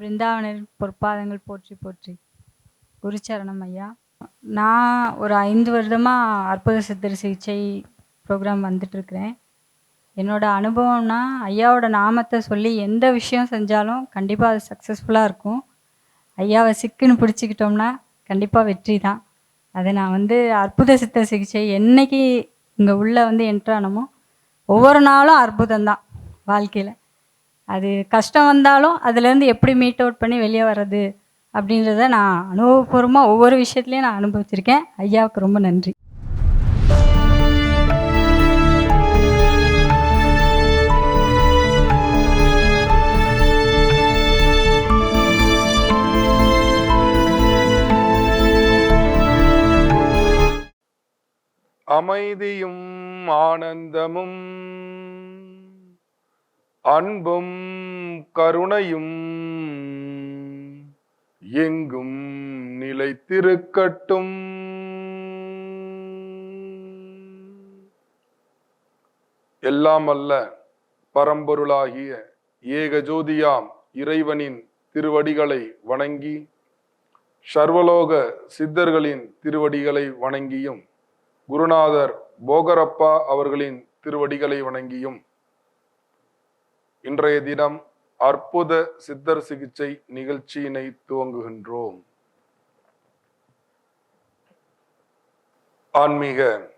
பிருந்தாவனர் பொற்பாதங்கள் போற்றி போற்றி. குருச்சரணம் ஐயா. நான் ஒரு ஐந்து வருடமாக அற்புத சித்தர் சிகிச்சை ப்ரோக்ராம் வந்துட்டுருக்கிறேன். என்னோட அனுபவம்னா ஐயாவோட நாமத்தை சொல்லி எந்த விஷயம் செஞ்சாலும் கண்டிப்பாக அது சக்ஸஸ்ஃபுல்லாக இருக்கும். ஐயாவை சிக்குன்னு பிடிச்சிக்கிட்டோம்னா கண்டிப்பாக வெற்றி தான். அதை நான் வந்து அற்புத சித்த சிகிச்சை என்றைக்கு இங்கே உள்ளே வந்து என்ட்ரானமோ ஒவ்வொரு நாளும் அற்புதம் தான் வாழ்க்கையில். அது கஷ்டம் வந்தாலும் அதுலேருந்து எப்படி மீட் அவுட் பண்ணி வெளியே வர்றது அப்படின்றத நான் அனுபவபூர்வமாக ஒவ்வொரு விஷயத்துலையும் நான் அனுபவிச்சிருக்கேன். ஐயாவுக்கு ரொம்ப நன்றி. அமைதியும் ஆனந்தமும் அன்பும் கருணையும் எங்கும் நிலைத்திருக்கட்டும். எல்லாம் அல்ல பரம்பொருளாகிய ஏகஜோதியாம் இறைவனின் திருவடிகளை வணங்கி சர்வலோக சித்தர்களின் திருவடிகளை வணங்கியும் குருநாதர் போகரப்பா அவர்களின் திருவடிகளை வணங்கியும் இன்றைய தினம் அற்புத சித்தர் சிகிச்சை நிகழ்ச்சியினை துவங்குகின்றோம். ஆன்மீக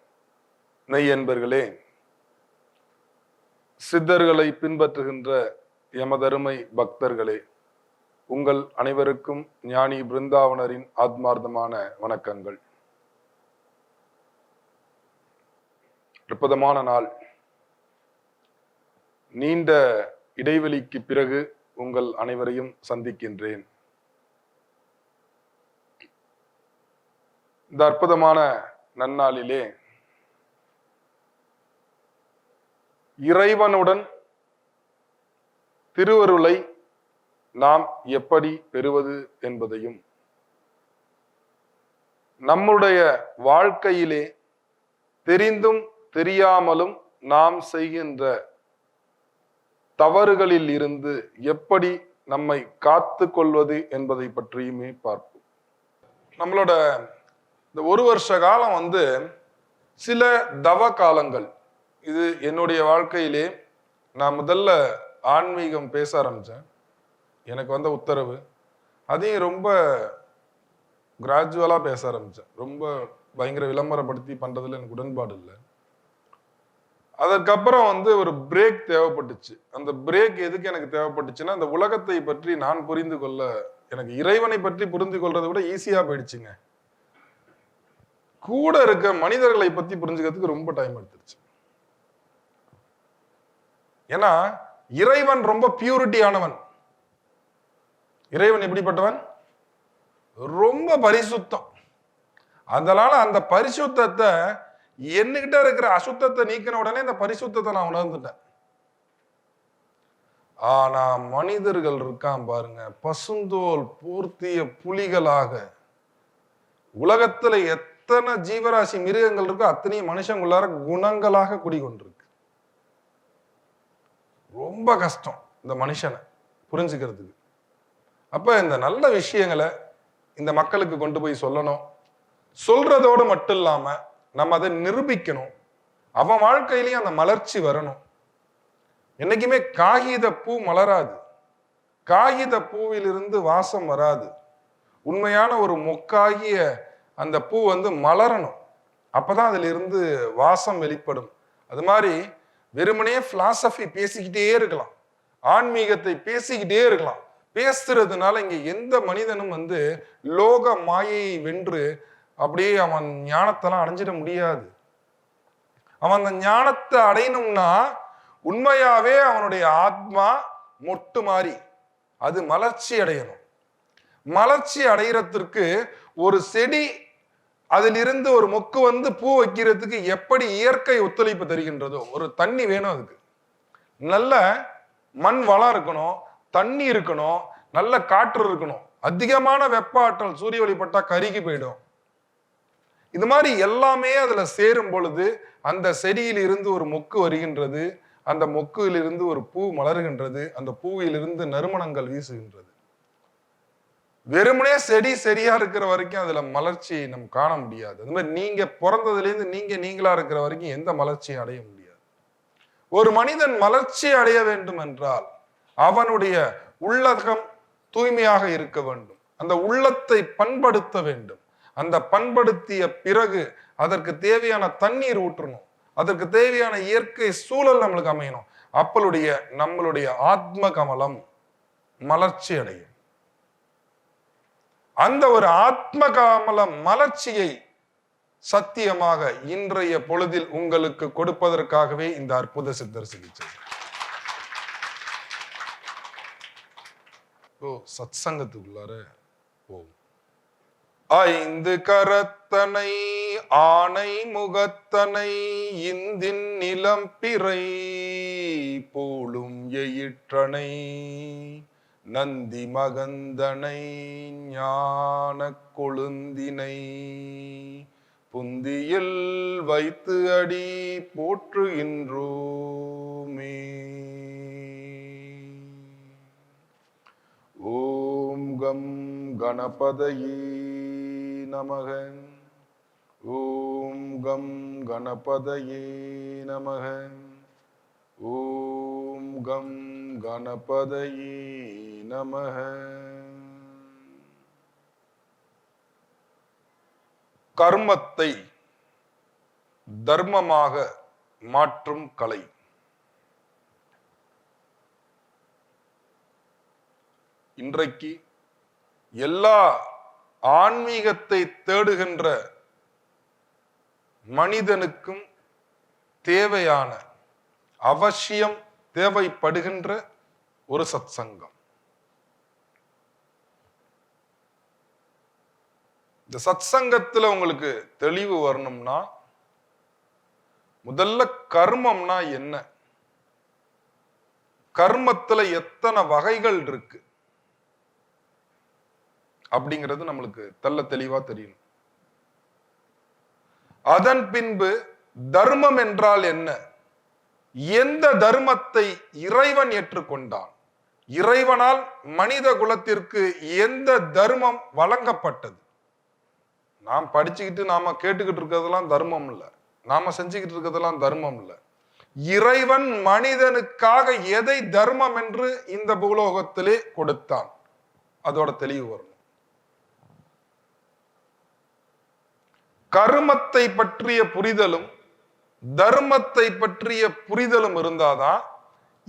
நெய்யன்பர்களே சித்தர்களை பின்பற்றுகின்ற எமதருமை பக்தர்களே உங்கள் அனைவருக்கும் ஞானி பிருந்தாவனரின் ஆத்மார்த்தமான வணக்கங்கள். அற்புதமான நாள். நீண்ட இடைவெளிக்கு பிறகு உங்கள் அனைவரையும் சந்திக்கின்றேன். இந்த அற்புதமான நன்னாளிலே இறைவனுடன் திருவருளை நாம் எப்படி பெறுவது என்பதையும் நம்முடைய வாழ்க்கையிலே தெரிந்தும் தெரியாமலும் நாம் செய்கின்ற தவறுகளில் இருந்து எப்படி நம்மை காத்து கொள்வது என்பதை பற்றியுமே பார்ப்போம். நம்மளோட இந்த ஒரு வருஷ காலம் வந்து சில தவ காலங்கள். இது என்னுடைய வாழ்க்கையிலே நான் முதல்ல ஆன்மீகம் பேச ஆரம்பித்தேன் எனக்கு வந்த உத்தரவு. அதையும் ரொம்ப கிராஜுவலாக பேச ஆரம்பித்தேன் ரொம்ப பயங்கர விளம்பரப்படுத்தி பண்ணுறதுல எனக்கு உடன்பாடு இல்லை. அதற்கப்புறம் வந்து ஒரு பிரேக் தேவைப்பட்டுச்சு. அந்த பிரேக் எதுக்கு எனக்கு தேவைப்பட்டுச்சுன்னா அந்த உலகத்தை பற்றி நான் புரிந்து கொள்ள எனக்கு இறைவனை பற்றி புரிந்து கொள்றதை விட ஈஸியா போயிடுச்சுங்க. கூட இருக்க மனிதர்களை பத்தி புரிஞ்சுக்கிறதுக்கு ரொம்ப டைம் எடுத்துருச்சு. ஏன்னா இறைவன் ரொம்ப பியூரிட்டியானவன் இறைவன் எப்படிப்பட்டவன்? ரொம்ப பரிசுத்தம். அதனால அந்த பரிசுத்தத்தை என்கிட்ட இருக்கிற அசுத்தத்தை நீக்கின உடனே இந்த பரிசுத்தத்தை நான் உணர்ந்துட்டேன். ஆனா மனிதர்கள் இருக்கான் பாருங்க பசுந்தோல் பூர்த்திய புலிகளாக உலகத்துல எத்தனை ஜீவராசி மிருகங்கள் இருக்கோ அத்தனையும் மனுஷங்குள்ளார குணங்களாக குடிகொண்டிருக்கு. ரொம்ப கஷ்டம் இந்த மனுஷனை புரிஞ்சுக்கிறதுக்கு. அப்ப இந்த நல்ல விஷயங்களை இந்த மக்களுக்கு கொண்டு போய் சொல்லணும். சொல்றதோடு மட்டும் இல்லாமல் நம்ம அதை நிரூபிக்கணும். அவன் வாழ்க்கையிலையும் அந்த மலர்ச்சி வரணும். என்னைக்குமே காகித பூ மலராது. காகித பூவிலிருந்து வாசம் வராது. உண்மையான ஒரு மொக்காகிய அந்த பூ வந்து மலரணும். அப்பதான் அதுல இருந்து வாசம் வெளிப்படும். அது மாதிரி வெறுமனே பிலாசபி பேசிக்கிட்டே இருக்கலாம். ஆன்மீகத்தை பேசிக்கிட்டே இருக்கலாம். பேசுறதுனால இங்க எந்த மனிதனும் வந்து லோக மாயையை வென்று அப்படியே அவன் ஞானத்தெல்லாம் அடைஞ்சிட முடியாது. அவன் அந்த ஞானத்தை அடையணும்னா உண்மையாவே அவனுடைய ஆத்மா மொட்டு மாறி அது மலர்ச்சி அடையணும். மலர்ச்சி அடைகிறதுக்கு ஒரு செடி அதிலிருந்து ஒரு மொக்கு வந்து பூ வைக்கிறதுக்கு எப்படி இயற்கை ஒத்துழைப்பு தருகின்றதோ ஒரு தண்ணி வேணும் அதுக்கு. நல்ல மண் வளம் இருக்கணும் தண்ணி இருக்கணும் நல்ல காற்று இருக்கணும். அதிகமான வெப்ப ஆற்றல் சூரிய ஒளிப்பட்டா கருகி போயிடும். இது மாதிரி எல்லாமே அதுல சேரும் பொழுது அந்த செடியில் இருந்து ஒரு மொக்கு வருகின்றது அந்த மொக்குயிலிருந்து ஒரு பூ மலர்கின்றது அந்த பூவிலிருந்து நறுமணங்கள் வீசுகின்றது. வெறுமனே செடி செடியா இருக்கிற வரைக்கும் அதுல மலர்ச்சி நம்ம காண முடியாது. அது மாதிரி நீங்க பிறந்ததுலேருந்து நீங்க நீங்களா இருக்கிற வரைக்கும் எந்த மலர்ச்சியும் அடைய முடியாது. ஒரு மனிதன் மலர்ச்சி அடைய வேண்டும் என்றால் அவனுடைய உள்ளகம் தூய்மையாக இருக்க வேண்டும். அந்த உள்ளத்தை பண்படுத்த வேண்டும். அந்த பண்படுத்திய பிறகு அதற்கு தேவையான தண்ணீர் ஊற்றணும். அதற்கு தேவையான இயற்கை சூழல் நம்மளுக்கு அமையணும். அப்பளுடைய நம்மளுடைய ஆத்ம கமலம் மலர்ச்சி அடையும். அந்த ஒரு ஆத்ம கமல மலர்ச்சியை சத்தியமாக இன்றைய பொழுதில் உங்களுக்கு கொடுப்பதற்காகவே இந்த அற்புத சித்தர் சிகிச்சை. ஓ சத் சங்கத்துக்குள்ளார போகும் ஐந்து கரத்தனை ஆணை முகத்தனை இந்தின் நிலம் பிறை போலும் எயிற்றனை நந்தி மகந்தனை ஞான கொழுந்தினை புந்தியில் வைத்து அடி போற்றுகின்றோமே. ஓம் கம் கணபதையே நமக. ஓம் கம் கணபதையே நமக. ஓம் கம் கணபதையே நமக. கர்மத்தை தர்மமாக மாற்றும் கலை. இன்றைக்கு எல்லா ஆன்மீகத்தை தேடுகின்ற மனிதனுக்கும் தேவையான அவசியம் தேவைப்படுகின்ற ஒரு சத்சங்கம். இந்த சத்சங்கத்துல உங்களுக்கு தெளிவு வரணும்னா முதல்ல கர்மம்னா என்ன? கர்மத்துல எத்தனை வகைகள் இருக்கு? அப்படிங்கிறது நம்மளுக்கு தெல்ல தெளிவா தெரியணும். அதன் பின்பு தர்மம் என்றால் என்ன? எந்த தர்மத்தை இறைவன் ஏற்றுக்கொண்டான்? இறைவனால் மனித குலத்திற்கு எந்த தர்மம் வழங்கப்பட்டது? நாம் படிச்சுக்கிட்டு நாம கேட்டுக்கிட்டு இருக்கிறதெல்லாம் தர்மம் இல்லை. நாம செஞ்சுக்கிட்டு இருக்கிறதெல்லாம் தர்மம் இல்லை. இறைவன் மனிதனுக்காக எதை தர்மம் என்று இந்த பூலோகத்திலே கொடுத்தான்? அதோட தெளிவு வரணும். கருமத்தை பற்றிய புரிதலும் தர்மத்தை பற்றிய புரிதலும் இருந்தாதான்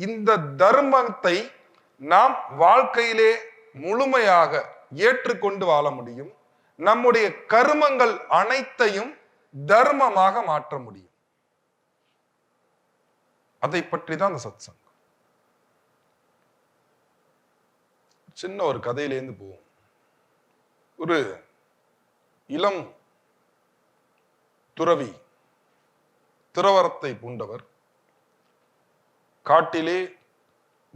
இந்த தர்மத்தை நாம் வாழ்க்கையிலே முழுமையாக ஏற்றுக்கொண்டு வாழ முடியும். நம்முடைய கர்மங்கள் அனைத்தையும் தர்மமாக மாற்ற முடியும். அதை பற்றி தான் அந்த சத்சங்கம். சின்ன ஒரு கதையிலேருந்து போவோம். ஒரு இளம் துறவி துறவரத்தை பூண்டவர். காட்டிலே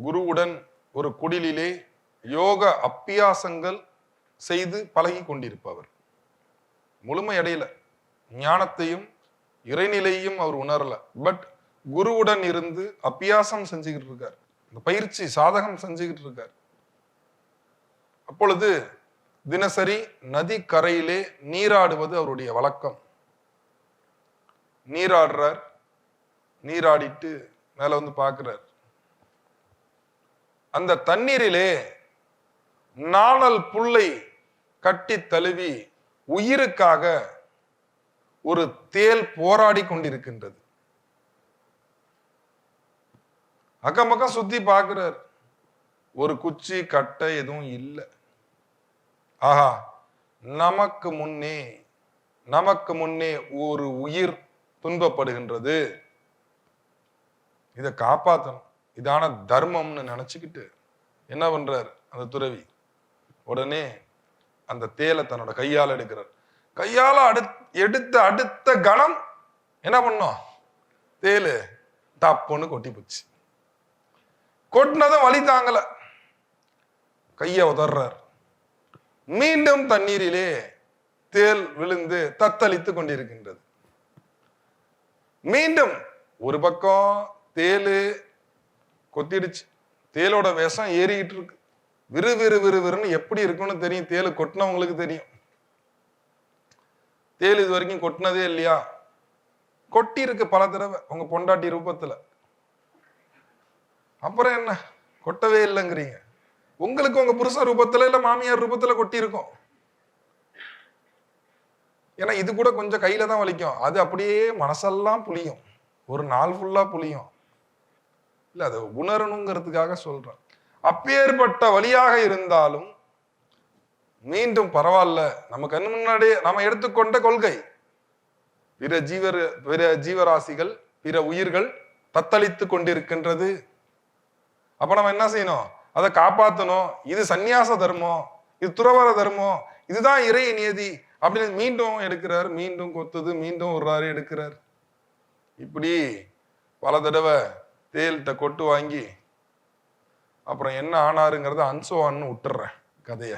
குருவுடன் ஒரு குடிலிலே யோக அப்பியாசங்கள் செய்து பழகி கொண்டிருப்பவர். முழுமையடையில ஞானத்தையும் இறைநிலையும் அவர் உணரல. பட் குருவுடன் இருந்து அப்பியாசம் செஞ்சுக்கிட்டு இருக்கார். இந்த பயிற்சி சாதகம் செஞ்சுக்கிட்டு இருக்கார். அப்பொழுது தினசரி நதி கரையிலே நீராடுவது அவருடைய வழக்கம். நீராடுறார். நீராடிட்டு மேல வந்து பார்க்கிறார் அந்த தண்ணீரிலே நாணல் புல்லை கட்டி தழுவி உயிருக்காக ஒரு தேல் போராடி கொண்டிருக்கின்றது. அக்கம் பக்கம் சுத்தி பார்க்கிறார் ஒரு குச்சி கட்டை எதுவும் இல்லை. ஆஹா நமக்கு முன்னே நமக்கு முன்னே ஒரு உயிர் துன்பப்படுகின்றது. இதை காப்பாற்றணும் இதான தர்மம்னு நினச்சிக்கிட்டு என்ன பண்றார் அந்த துறவி? உடனே அந்த தேலை தன்னோட கையால் எடுக்கிறார். கையால் அடு எடுத்த அடுத்த கணம் என்ன பண்ணோம்? தேலு டப்புன்னு கொட்டி போச்சு. கொட்டினதும் வழி தாங்கல. கையை உதர்றார். மீண்டும் தண்ணீரிலே தேல் விழுந்து தத்தளித்து கொண்டிருக்கின்றது. மீண்டும் ஒரு பக்கம் தேலு கொத்திடுச்சு. தேலோட விஷம் ஏறிக்கிட்டு இருக்கு. விறு விறு விறு விறுன்னு எப்படி இருக்கும்னு தெரியும். தேளு கொட்டினவங்களுக்கு தெரியும். தேள் இது வரைக்கும் கொட்டினதே இல்லையா? கொட்டி இருக்கு பல தடவை உங்க பொண்டாட்டி ரூபத்துல. அப்புறம் என்ன? கொட்டவே இல்லைங்கிறீங்க. உங்களுக்கு உங்க புருஷ ரூபத்துல இல்ல மாமியார் ரூபத்துல கொட்டி இருக்கும் ஏன்னா இது கூட கொஞ்சம் கையில தான் வலிக்கும். அது அப்படியே மனசெல்லாம் புளியும். ஒரு நாள் ஃபுல்லா புளியும். இல்ல அதை உணரணுங்கிறதுக்காக சொல்றேன். அப்பேற்பட்ட வழியாக இருந்தாலும் மீண்டும் பரவாயில்ல. நம்ம கண்ணு முன்னாடியே நம்ம எடுத்துக்கொண்ட கொள்கை. பிற ஜீவர் பிற ஜீவராசிகள் பிற உயிர்கள் தத்தளித்து கொண்டிருக்கின்றது. அப்ப நம்ம என்ன செய்யணும்? அதை காப்பாற்றணும் இது சந்நியாச தர்மம். இது துறவர தர்மம். இதுதான் இறை நியதி அப்படின்னு மீண்டும் எடுக்கிறார் மீண்டும் கொத்துது மீண்டும் விடுறாரு எடுக்கிறார். இப்படி பல தடவை தேல்கிட்ட கொட்டு வாங்கி அப்புறம் என்ன ஆனாருங்கிறத அன்சோவான்னு விட்டுறேன் கதையை.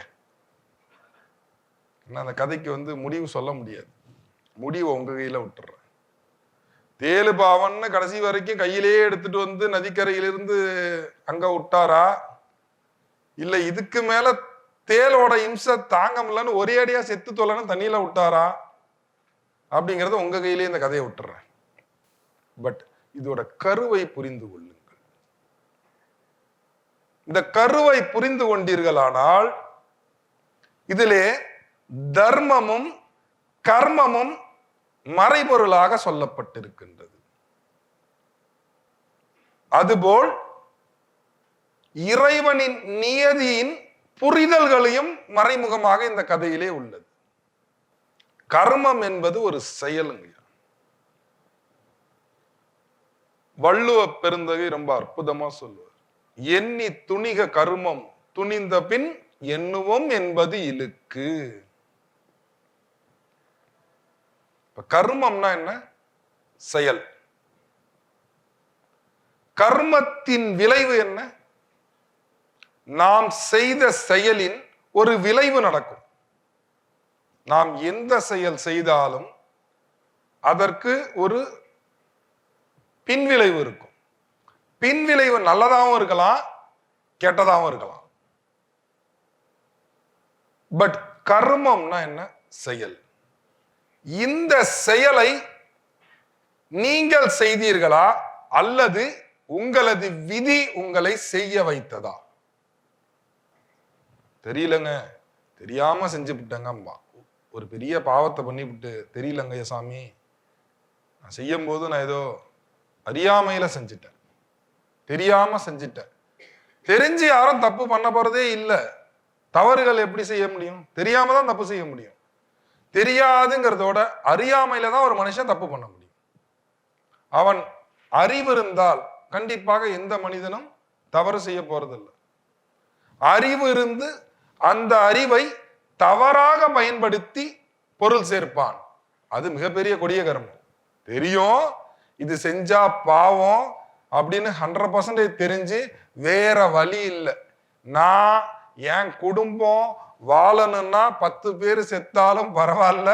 நான் அந்த கதைக்கு வந்து முடிவு சொல்ல முடியாது. முடிவை உங்க கையில விட்டுறேன். தேலு பாவன்னு கடைசி வரைக்கும் கையிலேயே எடுத்துட்டு வந்து நதிக்கரையிலிருந்து அங்க விட்டாரா? இல்ல இதுக்கு மேல தேலோட இம்சை தாங்க முடியலன்னு ஒரே அடியா செத்து தொலைன்னு தண்ணியில விட்டாரா? அப்படிங்கறத உங்க கையிலேயே இந்த கதையை விட்டுறேன். பட் இதோட கருவை புரிந்து கொள்ளுங்கள். இந்த கருவை புரிந்து கொண்டீர்களானால் இதிலே தர்மமும் கர்மமும் மறைபொருளாக சொல்லப்பட்டிருக்கின்றது. அதுபோல் இறைவனின் நியதியின் புரிதல்களையும் மறைமுகமாக இந்த கதையிலே உள்ளது. கர்மம் என்பது ஒரு செயலுங்க. வள்ளுவ பெருந்தகை ரொம்ப அற்புதமா சொல்லுவார். எண்ணி துணிக கர்மம் துணிந்த பின் எண்ணுவோம் என்பது இழுக்கு. இப்ப கர்மம்னா என்ன? செயல். கர்மத்தின் விளைவு என்ன? நாம் செய்த செயலின் ஒரு விளைவு நடக்கும். நாம் எந்த செயல் செய்தாலும் அதற்கு ஒரு பின்விளைவு இருக்கும். பின்விளைவு நல்லதாகவும் இருக்கலாம் கெட்டதாகவும் இருக்கலாம். பட் கர்மம்னா என்ன? செயல். இந்த செயலை நீங்கள் செய்தீர்களா? அல்லது உங்களது விதி உங்களை செய்ய வைத்ததா? தெரியலங்க. தெரியாம செஞ்சு விட்டேங்கம்பா ஒரு பெரிய பாவத்தை பண்ணி விட்டு தெரியலங்க சாமி. நான் செய்யும் போது நான் ஏதோ அறியாமையில செஞ்சுட்டேன். தெரியாம செஞ்சுட்டேன். தெரிஞ்சு யாரும் தப்பு பண்ண போறதே இல்லை. தவறுகள் எப்படி செய்ய முடியும்? தெரியாம தான் தப்பு செய்ய முடியும். தெரியாதுங்கிறதோட அறியாமையில தான் ஒரு மனுஷன் தப்பு பண்ண முடியும். அவன் அறிவு இருந்தால் கண்டிப்பாக எந்த மனிதனும் தவறு செய்ய போறதில்லை. அறிவு இருந்து அந்த அறிவை தவறாக பயன்படுத்தி பொருள் சேர்ப்பான். அது மிகப்பெரிய கொடிய கர்மம். தெரியும் இது செஞ்சா பாவம் அப்படின்னு ஹண்ட்ரட் பர்சன்டேஜ் தெரிஞ்சு வேற வழி இல்லை. நான் என் குடும்பம் வாழணும்னா பத்து பேர் செத்தாலும் பரவாயில்ல.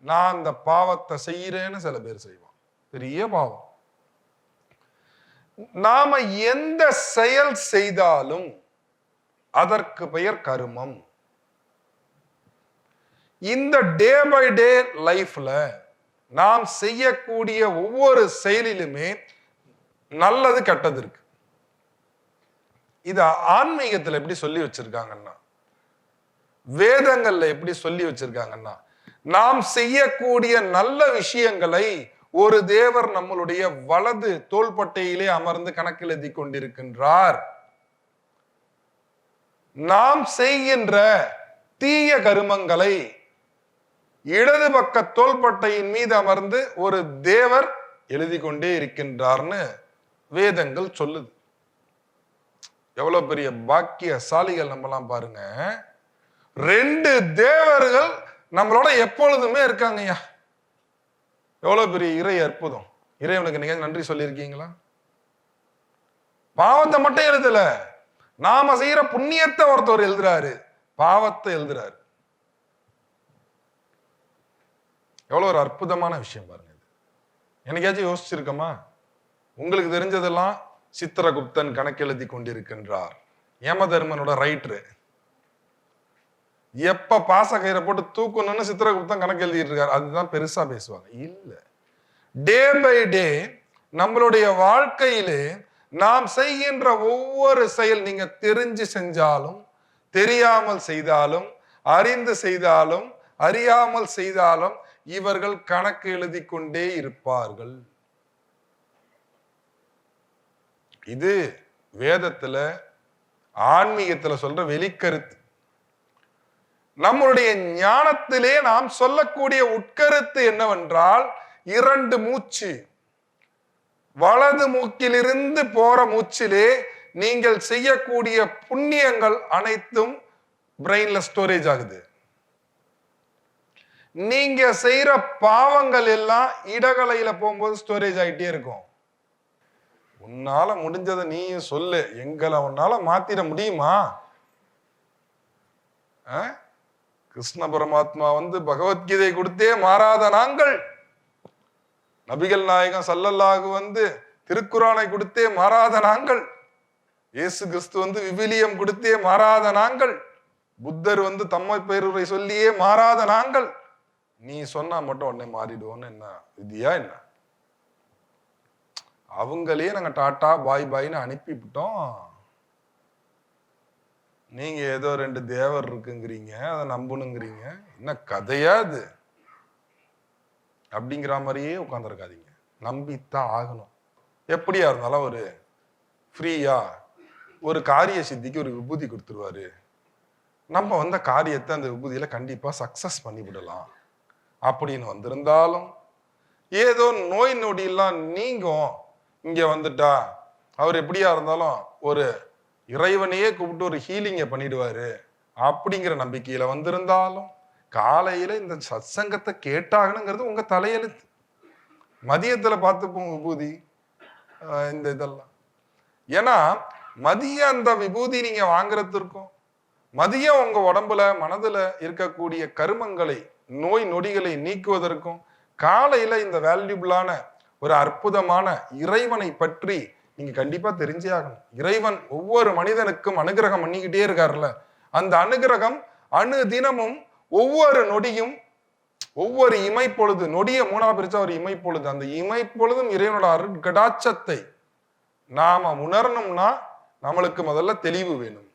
நான் அந்த பாவத்தை செய்யறேன்னு சில பேர் செய்வான். பெரிய பாவம். நாம எந்த செயல் செய்தாலும் அதற்கு பெயர் கருமம். இந்த டே பை டே லைஃப்ல நாம் செய்யக்கூடிய ஒவ்வொரு செயலிலுமே நல்லது கெட்டது இருக்கு. இது ஆன்மீகத்துல எப்படி சொல்லி வச்சிருக்காங்கன்னா வேதங்கள்ல எப்படி சொல்லி வச்சிருக்காங்கன்னா நாம் செய்யக்கூடிய நல்ல விஷயங்களை ஒரு தேவர் நம்மளுடைய வலது தோள்பட்டையிலே அமர்ந்து கணக்கில் எழுதி கொண்டிருக்கின்றார். நாம் செய்கின்ற தீய கருமங்களை இடது பக்க தோள்பட்டையின் மீது அமர்ந்து ஒரு தேவர் எழுதி கொண்டே இருக்கின்றார்னு வேதங்கள் சொல்லுது. எவ்வளவு பெரிய பாக்கியசாலிகள் நம்மலாம் பாருங்க. ரெண்டு தேவர்கள் நம்மளோட எப்பொழுதுமே இருக்காங்கய்யா எவ்வளவு பெரிய இறை அற்புதம். இறைவனுக்கு நீங்க நன்றி சொல்லியிருக்கீங்களா? பாவத்தை மட்டும் எழுதலை. நாம செய்யற புண்ணியத்தை ஒருத்தவர் எழுதுறாரு பாவத்தை எழுதுறாரு. எவ்வளவு ஒரு அற்புதமான விஷயம் பாருங்க இது. எனக்காச்சும் யோசிச்சிருக்கோமா? உங்களுக்கு தெரிஞ்சதெல்லாம் சித்திரகுப்தன் கணக்கெழுதி கொண்டிருக்கின்றார். யமதர்மனோட ரைட்ரு. எப்ப பாச கயிறை போட்டு தூக்கணும்னு சித்திரகுப்தன் கணக்கு எழுதிட்டு இருக்காரு அதுதான் பெருசா பேசுவாங்க. இல்ல. டே பை டே நம்மளுடைய வாழ்க்கையிலே நாம் செய்கின்ற ஒவ்வொரு செயல் நீங்க தெரிஞ்சு செஞ்சாலும் தெரியாமல் செய்தாலும் அறிந்து செய்தாலும் அறியாமல் செய்தாலும் இவர்கள் கணக்கு எழுதி கொண்டே இருப்பார்கள். இது வேதத்துல ஆன்மீகத்துல சொல்ற வெளிக்கருத்து. நம்மளுடைய ஞானத்திலே நாம் சொல்லக்கூடிய உட்கருத்து என்னவென்றால் இரண்டு மூச்சு. வலது மூக்கிலிருந்து போற மூச்சிலே நீங்கள் செய்யக்கூடிய புண்ணியங்கள் அனைத்தும் பிரெயின்ல ஸ்டோரேஜ் ஆகுது. நீங்க செய்யற பாவங்கள் எல்லாம் இடகலையில போகும்போது ஸ்டோரேஜ் ஆகிட்டே இருக்கும். உன்னால முடிஞ்சதை நீயும் சொல்லு. எங்களை உன்னால மாத்திட முடியுமா? ஆ? கிருஷ்ண பரமாத்மா வந்து பகவத்கீதை கொடுத்தே மாறாத நாங்கள் நபிகள் நாயகம் சல்லல்லாஹு வந்து திருக்குறானை கொடுத்தே மாறாத நாங்கள். இயேசு கிறிஸ்து வந்து விவிலியம் கொடுத்தே மாறாத நாங்கள். புத்தர் வந்து தம்மை பேருரை சொல்லியே மாறாத நாங்கள். நீ சொன்னா மட்டும் உடனே மாறிடுவோன்னு என்ன விதியா என்ன? அவங்களே நாங்க டாட்டா பாய் பாய்னு அனுப்பிவிட்டோம். நீங்க ஏதோ ரெண்டு தேவர் இருக்குங்கிறீங்க அதை நம்பணுங்கிறீங்க. என்ன கதையா அது? அப்படிங்கிற மாதிரியே உட்காந்துருக்காதீங்க நம்பித்தான் ஆகணும். எப்படியா இருந்தாலும் ஒரு ஃப்ரீயா ஒரு காரிய சித்திக்கு ஒரு விபூதி கொடுத்துருவாரு. நம்ம வந்த காரியத்தை அந்த விபூதியில கண்டிப்பா சக்சஸ் பண்ணி விடலாம் அப்படின்னு வந்திருந்தாலும் ஏதோ நோய் நொடியெல்லாம் நீங்கும். இங்க வந்துட்டா அவர் எப்படியா இருந்தாலும் ஒரு இறைவனையே கூப்பிட்டு ஒரு ஹீலிங்கை பண்ணிடுவாரு. அப்படிங்கிற நம்பிக்கையில வந்திருந்தாலும் காலையில இந்த சத்சங்கத்தை கேட்டாகணுங்கிறது உங்க தலையெழுத்து. மதியத்துல பார்த்துப்போம் விபூதி இந்த இதெல்லாம். ஏன்னா மதிய அந்த விபூதி நீங்க வாங்குறதுக்கும் மதியம் உங்க உடம்புல மனதுல இருக்கக்கூடிய கருமங்களை நோய் நொடிகளை நீக்குவதற்கும் காலையில இந்த வேல்யூபிளான ஒரு அற்புதமான இறைவனை பற்றி நீங்க கண்டிப்பா தெரிஞ்சே ஆகணும். இறைவன் ஒவ்வொரு மனிதனுக்கும் அனுகிரகம் பண்ணிக்கிட்டே இருக்காருல்ல. அந்த அனுகிரகம் அணு தினமும் ஒவ்வொரு நொடியும் ஒவ்வொரு இமைப்பொழுது நொடிய மூணா பிரிச்சா ஒரு இமைப்பொழுது. அந்த இமைப்பொழுதும் இறைவனோட அருட்கடாச்சத்தை நாம உணரணும்னா நம்மளுக்கு முதல்ல தெளிவு வேணும்.